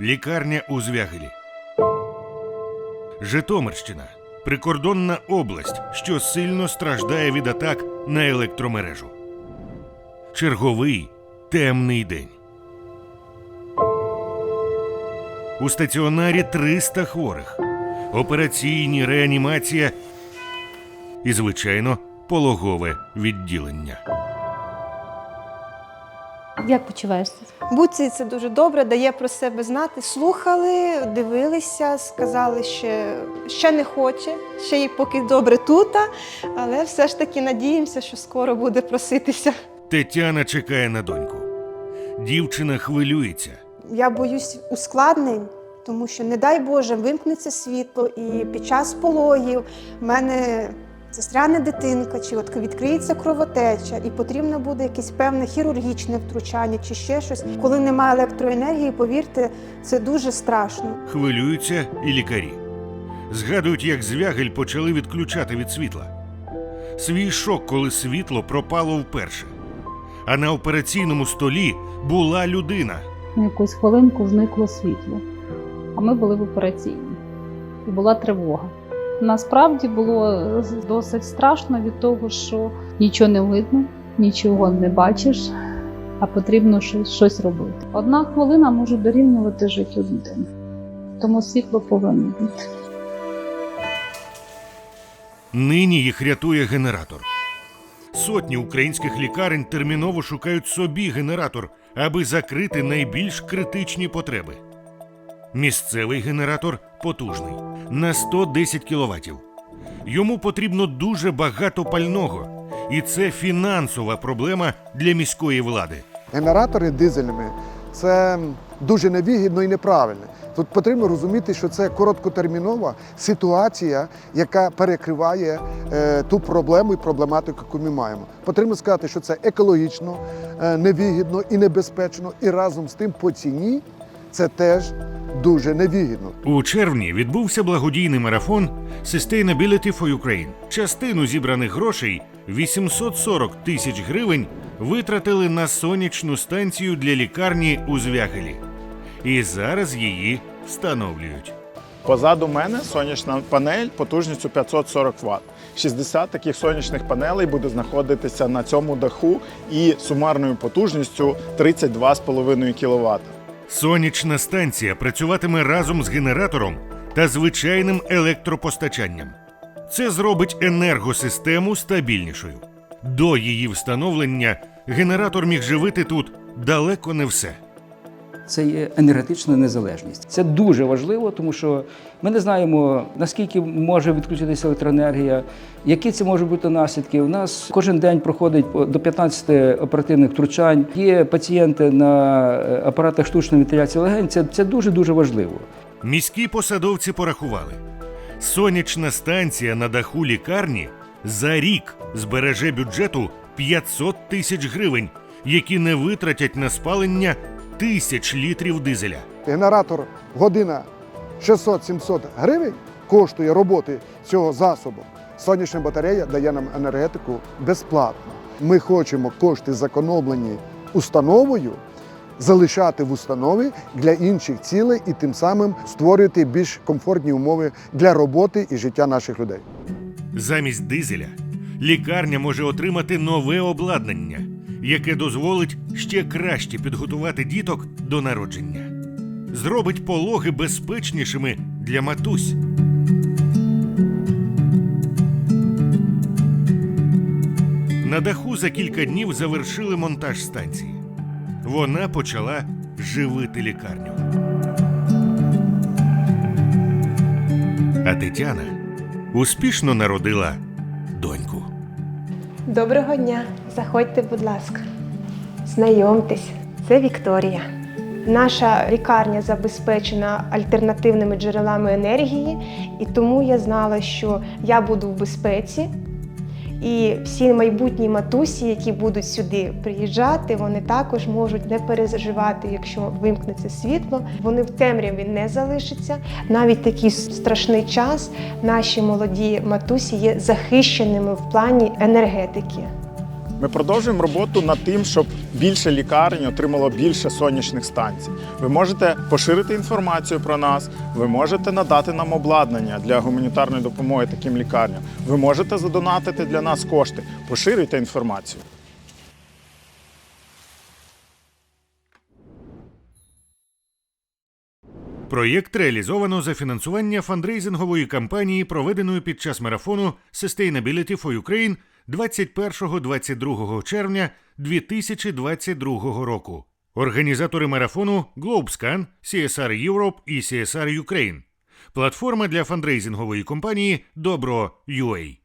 Лікарня у Звягелі. Житомирщина прикордонна область, що сильно страждає від атак на електромережу. Черговий темний день. У стаціонарі 300 хворих. Операційні реанімація і, звичайно, пологове відділення. Як почуваєшся? Буці це дуже добре, дає про себе знати. Слухали, дивилися, сказали, що ще не хоче, ще й поки добре тут, але все ж таки надіємося, що скоро буде проситися. Тетяна чекає на доньку. Дівчина хвилюється. Я боюсь ускладнень, тому що, не дай Боже, вимкнеться світло, і під час пологів в мене застряне дитинка, чи от відкриється кровотеча, і потрібно буде якесь певне хірургічне втручання, чи ще щось. Коли немає електроенергії, повірте, це дуже страшно. Хвилюються і лікарі. Згадують, як звягель почали відключати від світла. Свій шок, коли світло пропало вперше. А на операційному столі була людина. На якусь хвилинку зникло світло, а ми були в операційній. І була тривога. Насправді було досить страшно від того, що нічого не видно, нічого не бачиш, а потрібно щось, щось робити. Одна хвилина може дорівнювати життю людини. Тому світло повинно бути. Нині їх рятує генератор. Сотні українських лікарень терміново шукають собі генератор, аби закрити найбільш критичні потреби. Місцевий генератор потужний на 110 кВт. Йому потрібно дуже багато пального, і це фінансова проблема для міської влади. Генератори дизельними це дуже невигідно і неправильно. Тут потрібно розуміти, що це короткотермінова ситуація, яка перекриває е, ту проблему і проблематику, яку ми маємо. Потрібно сказати, що це екологічно, е, невигідно і небезпечно, і разом з тим по ціні це теж дуже невигідно. У червні відбувся благодійний марафон Sustainability for Ukraine. Частину зібраних грошей 840 тисяч гривень витратили на сонячну станцію для лікарні у Звягелі. І зараз її встановлюють. Позаду мене сонячна панель потужністю 540 Вт. 60 таких сонячних панелей буде знаходитися на цьому даху і сумарною потужністю 32,5 кВт. Сонячна станція працюватиме разом з генератором та звичайним електропостачанням. Це зробить енергосистему стабільнішою. До її встановлення генератор міг живити тут далеко не все. Це є енергетична незалежність. Це дуже важливо, тому що ми не знаємо, наскільки може відключитися електроенергія, які це можуть бути наслідки. У нас кожен день проходить до 15 оперативних втручань. Є пацієнти на е, апаратах штучної вентиляції легень. Це, це дуже дуже важливо. Міські посадовці порахували: сонячна станція на даху лікарні за рік збереже бюджету 500 тисяч гривень, які не витратять на спалення тисяч літрів дизеля. Генератор година 600-700 гривень коштує роботи цього засобу. Сонячна батарея дає нам енергетику безплатно. Ми хочемо кошти, зекономлені установою, залишати в установі для інших цілей і тим самим створювати більш комфортні умови для роботи і життя наших людей. Замість дизеля лікарня може отримати нове обладнання, яке дозволить ще краще підготувати діток до народження, зробить пологи безпечнішими для матусь. На даху за кілька днів завершили монтаж станції. Вона почала живити лікарню. А Тетяна успішно народила. Доброго дня, заходьте, будь ласка. Знайомтесь, це Вікторія. Наша лікарня забезпечена альтернативними джерелами енергії, і тому я знала, що я буду в безпеці. І всі майбутні матусі, які будуть сюди приїжджати, вони також можуть не переживати, якщо вимкнеться світло. Вони в темряві не залишаться. Навіть такий страшний час наші молоді матусі є захищеними в плані енергетики. Ми продовжуємо роботу над тим, щоб більше лікарень отримало більше сонячних станцій. Ви можете поширити інформацію про нас, ви можете надати нам обладнання для гуманітарної допомоги таким лікарням. Ви можете задонатити для нас кошти. Поширюйте інформацію. Проєкт реалізовано за фінансування фандрейзингової кампанії, проведеної під час марафону Sustainability for Ukraine 21-22 червня 2022 року. Організатори марафону GlobeScan, CSR Europe і CSR Ukraine. Платформа для фандрейзингової компанії Добро.UA.